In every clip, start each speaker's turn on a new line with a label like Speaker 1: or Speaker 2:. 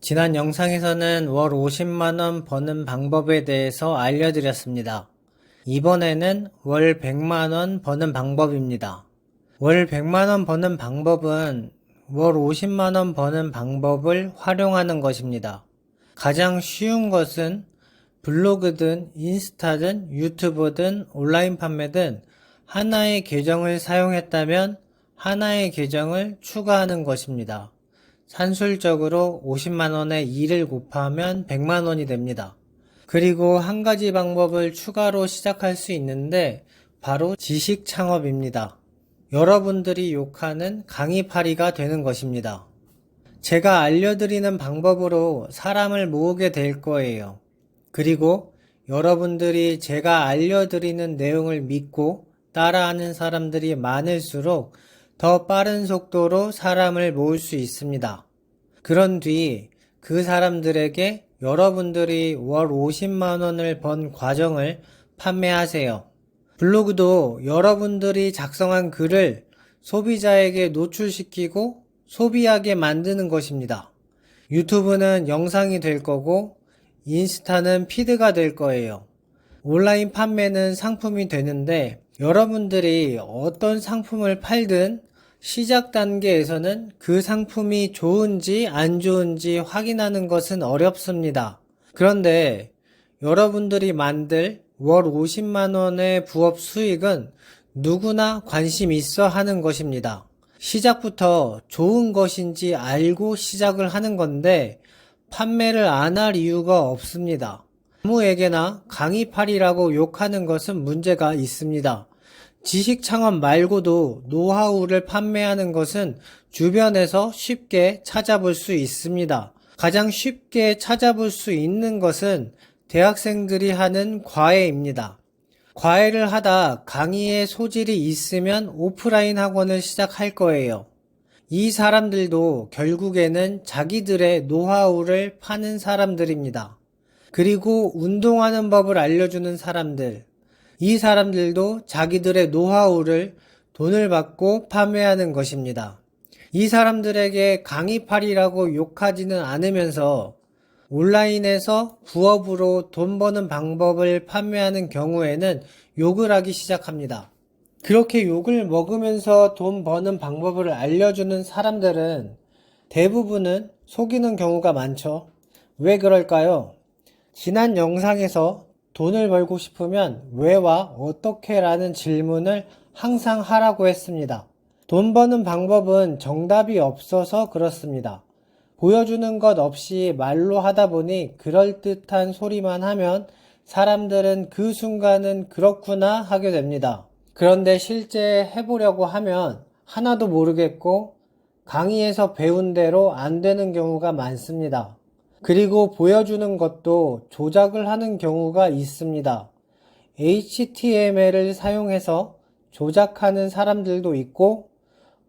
Speaker 1: 지난 영상에서는 월 50만원 버는 방법에 대해서 알려드렸습니다. 이번에는 월 100만원 버는 방법입니다. 월 100만원 버는 방법은 월 50만원 버는 방법을 활용하는 것입니다. 가장 쉬운 것은 블로그든 인스타든 유튜브든 온라인 판매든 하나의 계정을 사용했다면 하나의 계정을 추가하는 것입니다. 산술적으로 50만원에 2를 곱하면 100만원이 됩니다. 그리고 한 가지 방법을 추가로 시작할 수 있는데 바로 지식 창업입니다. 여러분들이 욕하는 강의파리가 되는 것입니다. 제가 알려드리는 방법으로 사람을 모으게 될 거예요. 그리고 여러분들이 제가 알려드리는 내용을 믿고 따라하는 사람들이 많을수록 더 빠른 속도로 사람을 모을 수 있습니다. 그런 뒤 그 사람들에게 여러분들이 월 50만원을 번 과정을 판매하세요. 블로그도 여러분들이 작성한 글을 소비자에게 노출시키고 소비하게 만드는 것입니다. 유튜브는 영상이 될 거고 인스타는 피드가 될 거예요. 온라인 판매는 상품이 되는데 여러분들이 어떤 상품을 팔든 시작 단계에서는 그 상품이 좋은지 안 좋은지 확인하는 것은 어렵습니다. 그런데 여러분들이 만들 월 50만원의 부업 수익은 누구나 관심 있어 하는 것입니다. 시작부터 좋은 것인지 알고 시작을 하는 건데 판매를 안 할 이유가 없습니다. 아무에게나 강의팔이라고 욕하는 것은 문제가 있습니다. 지식 창업 말고도 노하우를 판매하는 것은 주변에서 쉽게 찾아볼 수 있습니다. 가장 쉽게 찾아볼 수 있는 것은 대학생들이 하는 과외입니다. 과외를 하다 강의에 소질이 있으면 오프라인 학원을 시작할 거예요. 이 사람들도 결국에는 자기들의 노하우를 파는 사람들입니다. 그리고 운동하는 법을 알려주는 사람들. 이 사람들도 자기들의 노하우를 돈을 받고 판매하는 것입니다. 이 사람들에게 강의팔이라고 욕하지는 않으면서 온라인에서 부업으로 돈 버는 방법을 판매하는 경우에는 욕을 하기 시작합니다. 그렇게 욕을 먹으면서 돈 버는 방법을 알려주는 사람들은 대부분은 속이는 경우가 많죠. 왜 그럴까요? 지난 영상에서 돈을 벌고 싶으면 왜와 어떻게 라는 질문을 항상 하라고 했습니다. 돈 버는 방법은 정답이 없어서 그렇습니다. 보여주는 것 없이 말로 하다 보니 그럴듯한 소리만 하면 사람들은 그 순간은 그렇구나 하게 됩니다. 그런데 실제 해보려고 하면 하나도 모르겠고 강의에서 배운 대로 안 되는 경우가 많습니다. 그리고 보여주는 것도 조작을 하는 경우가 있습니다. HTML을 사용해서 조작하는 사람들도 있고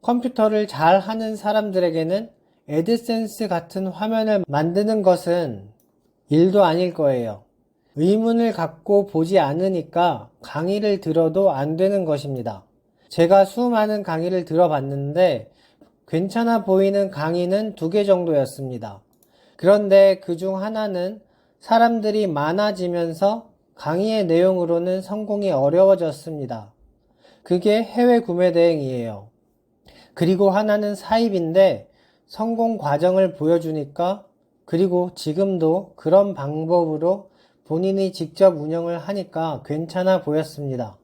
Speaker 1: 컴퓨터를 잘 하는 사람들에게는 에드센스 같은 화면을 만드는 것은 일도 아닐 거예요. 의문을 갖고 보지 않으니까 강의를 들어도 안 되는 것입니다. 제가 수많은 강의를 들어봤는데 괜찮아 보이는 강의는 두 개 정도였습니다. 그런데 그 중 하나는 사람들이 많아지면서 강의의 내용으로는 성공이 어려워졌습니다. 그게 해외 구매 대행이에요. 그리고 하나는 사입인데 성공 과정을 보여주니까 그리고 지금도 그런 방법으로 본인이 직접 운영을 하니까 괜찮아 보였습니다.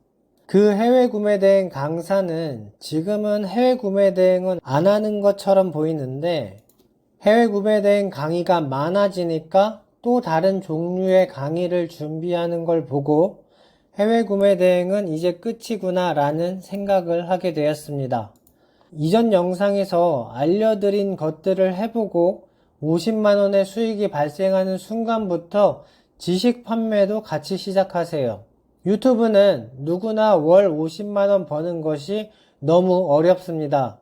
Speaker 1: 그 해외 구매 대행 강사는 지금은 해외 구매 대행은 안 하는 것처럼 보이는데 해외 구매 대행 강의가 많아지니까 또 다른 종류의 강의를 준비하는 걸 보고 해외 구매 대행은 이제 끝이구나 라는 생각을 하게 되었습니다. 이전 영상에서 알려드린 것들을 해보고 50만원의 수익이 발생하는 순간부터 지식 판매도 같이 시작하세요. 유튜브는 누구나 월 50만원 버는 것이 너무 어렵습니다.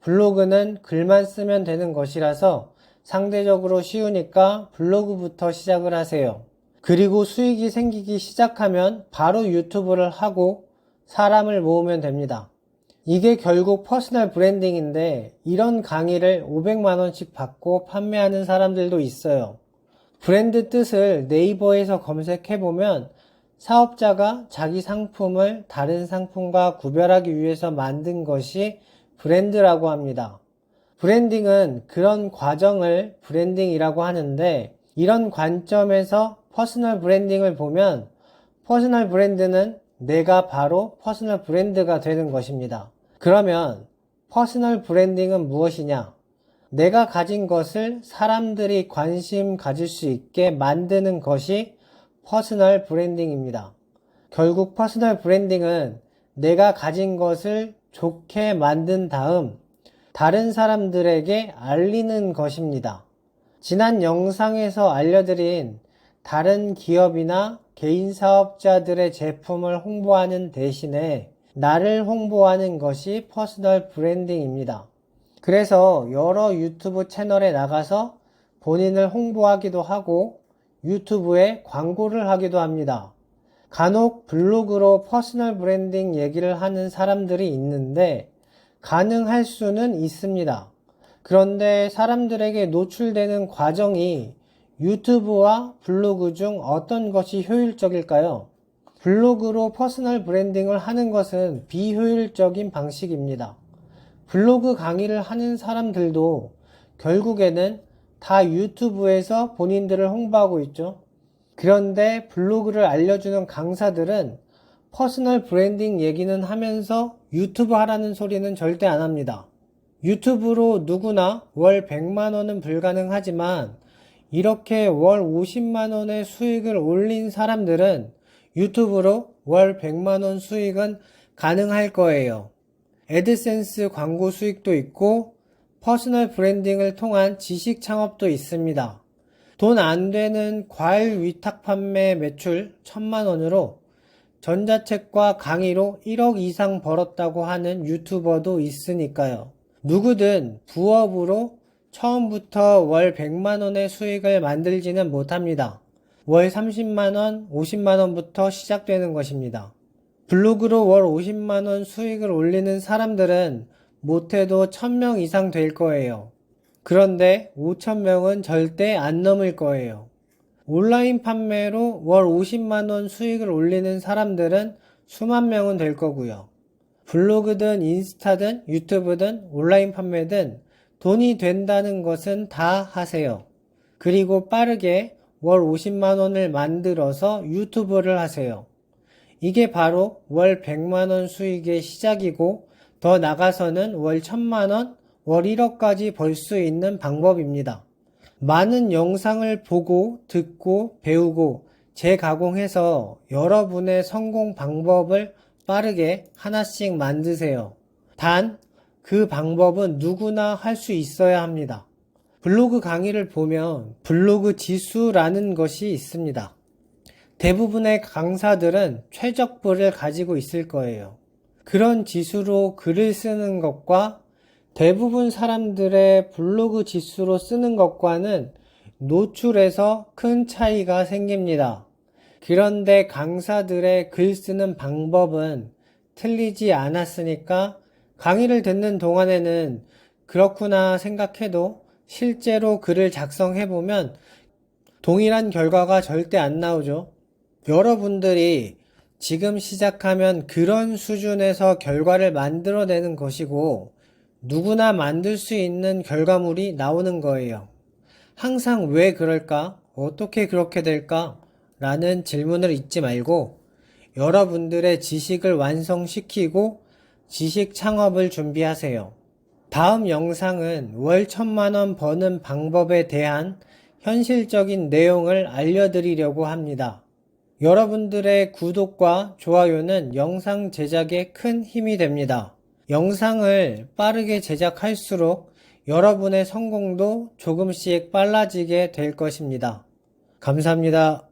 Speaker 1: 블로그는 글만 쓰면 되는 것이라서 상대적으로 쉬우니까 블로그부터 시작을 하세요. 그리고 수익이 생기기 시작하면 바로 유튜브를 하고 사람을 모으면 됩니다. 이게 결국 퍼스널 브랜딩인데 이런 강의를 500만원씩 받고 판매하는 사람들도 있어요. 브랜드 뜻을 네이버에서 검색해보면 사업자가 자기 상품을 다른 상품과 구별하기 위해서 만든 것이 브랜드라고 합니다. 브랜딩은 그런 과정을 브랜딩이라고 하는데 이런 관점에서 퍼스널 브랜딩을 보면 퍼스널 브랜드는 내가 바로 퍼스널 브랜드가 되는 것입니다. 그러면 퍼스널 브랜딩은 무엇이냐? 내가 가진 것을 사람들이 관심 가질 수 있게 만드는 것이 퍼스널 브랜딩입니다. 결국 퍼스널 브랜딩은 내가 가진 것을 좋게 만든 다음 다른 사람들에게 알리는 것입니다. 지난 영상에서 알려드린 다른 기업이나 개인 사업자들의 제품을 홍보하는 대신에 나를 홍보하는 것이 퍼스널 브랜딩입니다. 그래서 여러 유튜브 채널에 나가서 본인을 홍보하기도 하고 유튜브에 광고를 하기도 합니다. 간혹 블로그로 퍼스널 브랜딩 얘기를 하는 사람들이 있는데 가능할 수는 있습니다. 그런데 사람들에게 노출되는 과정이 유튜브와 블로그 중 어떤 것이 효율적일까요? 블로그로 퍼스널 브랜딩을 하는 것은 비효율적인 방식입니다. 블로그 강의를 하는 사람들도 결국에는 다 유튜브에서 본인들을 홍보하고 있죠. 그런데 블로그를 알려주는 강사들은 퍼스널 브랜딩 얘기는 하면서 유튜브 하라는 소리는 절대 안 합니다. 유튜브로 누구나 월 100만원은 불가능하지만 이렇게 월 50만원의 수익을 올린 사람들은 유튜브로 월 100만원 수익은 가능할 거예요. 애드센스 광고 수익도 있고 퍼스널 브랜딩을 통한 지식 창업도 있습니다. 돈 안 되는 과일 위탁 판매 매출 1000만 원으로 전자책과 강의로 1억 이상 벌었다고 하는 유튜버도 있으니까요. 누구든 부업으로 처음부터 월 100만 원의 수익을 만들지는 못합니다. 월 30만 원, 50만 원부터 시작되는 것입니다. 블로그로 월 50만 원 수익을 올리는 사람들은 못해도 1000명 이상 될 거예요. 그런데 5,000명은 절대 안 넘을 거예요. 온라인 판매로 월 50만 원 수익을 올리는 사람들은 수만 명은 될 거고요. 블로그든 인스타든 유튜브든 온라인 판매든 돈이 된다는 것은 다 하세요. 그리고 빠르게 월 50만 원을 만들어서 유튜브를 하세요. 이게 바로 월 100만 원 수익의 시작이고 더 나가서는 월 1000만 원, 월 1억까지 벌 수 있는 방법입니다. 많은 영상을 보고 듣고 배우고 재가공해서 여러분의 성공 방법을 빠르게 하나씩 만드세요. 단, 그 방법은 누구나 할 수 있어야 합니다. 블로그 강의를 보면 블로그 지수라는 것이 있습니다. 대부분의 강사들은 최적부를 가지고 있을 거예요. 그런 지수로 글을 쓰는 것과 대부분 사람들의 블로그 지수로 쓰는 것과는 노출에서 큰 차이가 생깁니다. 그런데 강사들의 글 쓰는 방법은 틀리지 않았으니까 강의를 듣는 동안에는 그렇구나 생각해도 실제로 글을 작성해 보면 동일한 결과가 절대 안 나오죠. 여러분들이 지금 시작하면 그런 수준에서 결과를 만들어내는 것이고 누구나 만들 수 있는 결과물이 나오는 거예요. 항상 왜 그럴까? 어떻게 그렇게 될까? 라는 질문을 잊지 말고 여러분들의 지식을 완성시키고 지식 창업을 준비하세요. 다음 영상은 월 천만원 버는 방법에 대한 현실적인 내용을 알려드리려고 합니다. 여러분들의 구독과 좋아요는 영상 제작에 큰 힘이 됩니다. 영상을 빠르게 제작할수록 여러분의 성공도 조금씩 빨라지게 될 것입니다. 감사합니다.